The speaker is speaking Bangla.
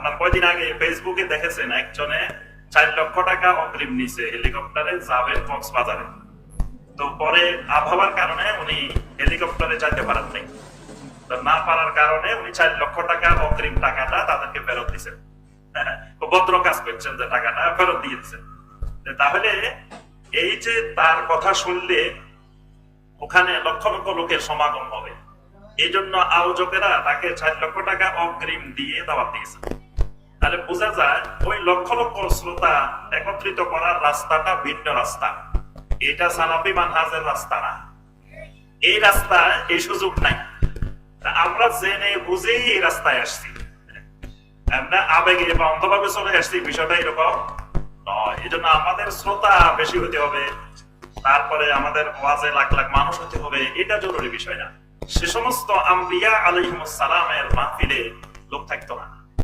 আপনার কয়দিন আগে ফেসবুকে দেখেছেন একজনে চার লক্ষ টাকা অগ্রিম নিছে হেলিকপ্টারে যাবে কক্সবাজারে। তো পরে আবহাওয়ার কারণে উনি হেলিকপ্টারে যাইতে পারেন নাই। না পারার কারণে উনি চার লক্ষ টাকা অগ্রিম টাকাটা তাদেরকে ফেরত দিচ্ছেন ভদ্র কাজ করছেন যে টাকাটা ফেরত দিয়ে দিচ্ছেন তাহলে এই যে তার কথা শুনলে ওখানে লক্ষ লক্ষ লোকের সমাগম হবে। এই জন্য আয়োজকেরা তাকে চার লক্ষ টাকা অগ্রিম দিয়ে দাওয়াত দিয়েছেন। তাহলে বোঝা যায়, ওই লক্ষ লক্ষ শ্রোতা একত্রিত করার রাস্তাটা ভিন্ন রাস্তা। এটা সালাফি মানহাজের রাস্তা না। এই রাস্তা এই সুযোগ নাই। আমরা জেনে বুঝেই এই রাস্তায় আসছি। আমরা আবেগে বা অন্ধভাবে চলে আসছি, বিষয়টা এরকম নয়। এই জন্য আমাদের শ্রোতা বেশি হতে হবে, তারপরে আমাদের ওয়াজে লাখ লাখ মানুষ হতে হবে, এটা জরুরি বিষয় না। সে সমস্ত আম্বিয়া আলহিমুস সালামের মাহফিলে